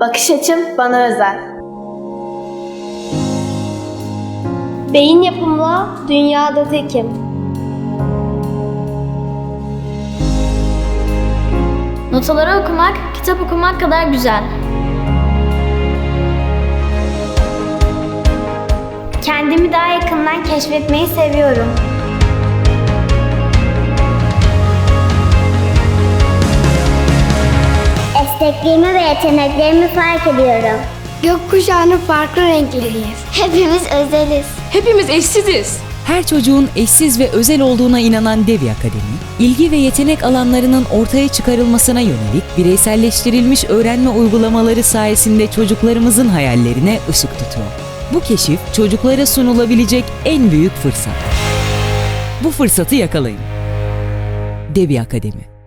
Bakış açım bana özel. Beyin yapımla dünyada tekim. Notaları okumak, kitap okumak kadar güzel. Kendimi daha yakından keşfetmeyi seviyorum. Esnekliğimi ve yeteneklerimi fark ediyorum. Gökkuşağının farklı renkleriyiz. Hepimiz özeliz. Hepimiz eşsiziz. Her çocuğun eşsiz ve özel olduğuna inanan Devi Akademi, ilgi ve yetenek alanlarının ortaya çıkarılmasına yönelik bireyselleştirilmiş öğrenme uygulamaları sayesinde çocuklarımızın hayallerine ışık tutuyor. Bu keşif çocuklara sunulabilecek en büyük fırsat. Bu fırsatı yakalayın. Devi Akademi